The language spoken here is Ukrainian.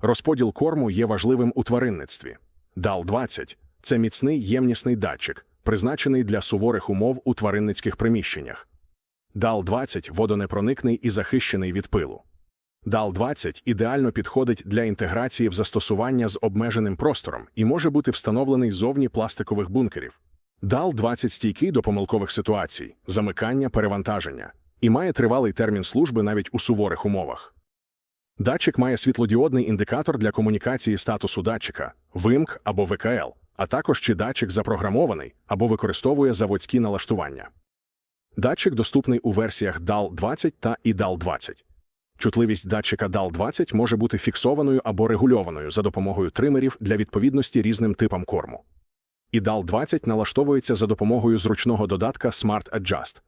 Розподіл корму є важливим у тваринництві. DAL-20 – це міцний ємнісний датчик, призначений для суворих умов у тваринницьких приміщеннях. DAL-20 водонепроникний і захищений від пилу. DAL-20 ідеально підходить для інтеграції в застосування з обмеженим простором і може бути встановлений зовні пластикових бункерів. DAL-20 стійкий до помилкових ситуацій, замикання, перевантаження і має тривалий термін служби навіть у суворих умовах. Датчик має світлодіодний індикатор для комунікації статусу датчика, ВИМК або ВКЛ, а також чи датчик запрограмований або використовує заводські налаштування. Датчик доступний у версіях DAL-20 та IDAL-20. Чутливість датчика DAL-20 може бути фіксованою або регульованою за допомогою тримерів для відповідності різним типам корму. IDAL-20 налаштовується за допомогою зручного додатка Smart Adjust,